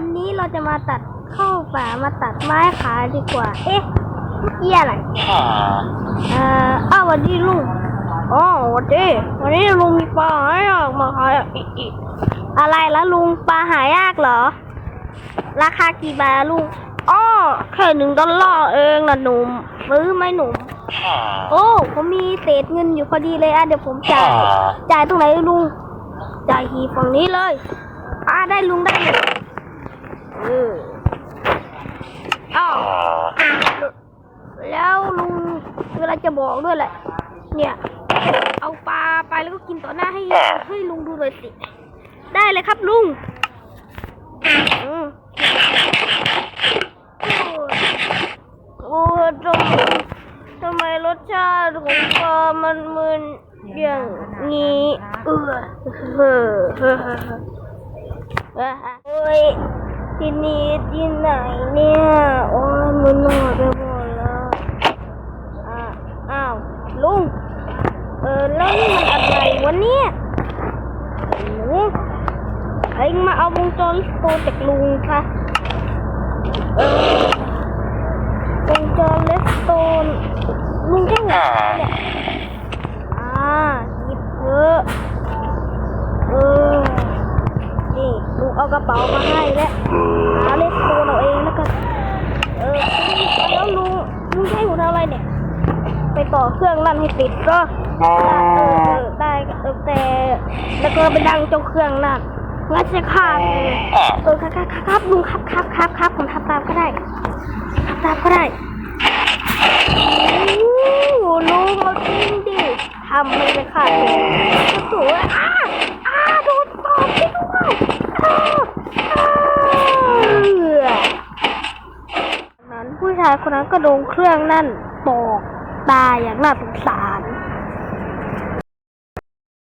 วันนี้เราจะมาตัดเข้าป่ามาตัดไม้ขายดีกว่า เอ๊ะเมื่อกี้อะไร เอ่ออ้าวสวันดีลุงอ๋อสวันดีวันนี้ลุงมีปลาหายากมาขายอะอิอิอะไรละลุงปลาหายากเหรอ ราคากี่บาทลุงอ๋อแค่หนึ่งดอลลาร์เองนะหนุ่มซื้อไหมหนุ่ม โอ้ผมมีเศษเงินอยู่พอดีเลยอะเดี๋ยวผมจ่ายจ่ายตรงไหนลุงจ่ายหีบฝั่งนี้เลยอ่าได้ลุงได้เลยเอออ้าวแล้วลุงเวลาจะบอกด้วยแหละ เนี่ย เอาปลาไปแล้วก็กินต่อหน้าให้ให้ลุงดูหน่อยสิ ได้เลยครับลุงอืมโอ้ยทำไมทำไมรสชาติของปลามันมึนอย่างนี้ เออเออเออเออโอ้ย ที่นี่ที่ไหนเนี่ย โอ้ยมันหนวดไปหมดแล้วอ้าวลุง เออแล้วนี่มันอะไรวะเนี่ยหนูเอ็งมาเอาวงจรตัวจากลุงค่ะเออวงจรเลสโตนลุงแค่หัวเนี่ยอ่าหยิบเถอะเออนี่ลุงเอา กระเป๋ามาให้แล้วหาเลสโตนเอาเองแล้วกันเออแล้วลุงลุงใช้หัวทำอะไรเนี่ย ไปต่อเครื่องนั่นให้ติดก็เออได้เออแต่แล้วก็ไปดังเจ้าเครื่องนั่นงั้นจะขาดเลยเออครับครับครับคับลุงครับครับครับครับผมทำตามก็ได้ทำตามก็ได้โอ้โหลุงเอาจริงดิทำไม่ไปขาดเลยสวยอ้าอ้าโดนตอบไปด้วย นั้นผู้ชายคนนั้นก็โดนเครื่องนั่นตอกตายอย่างน่าสงสาร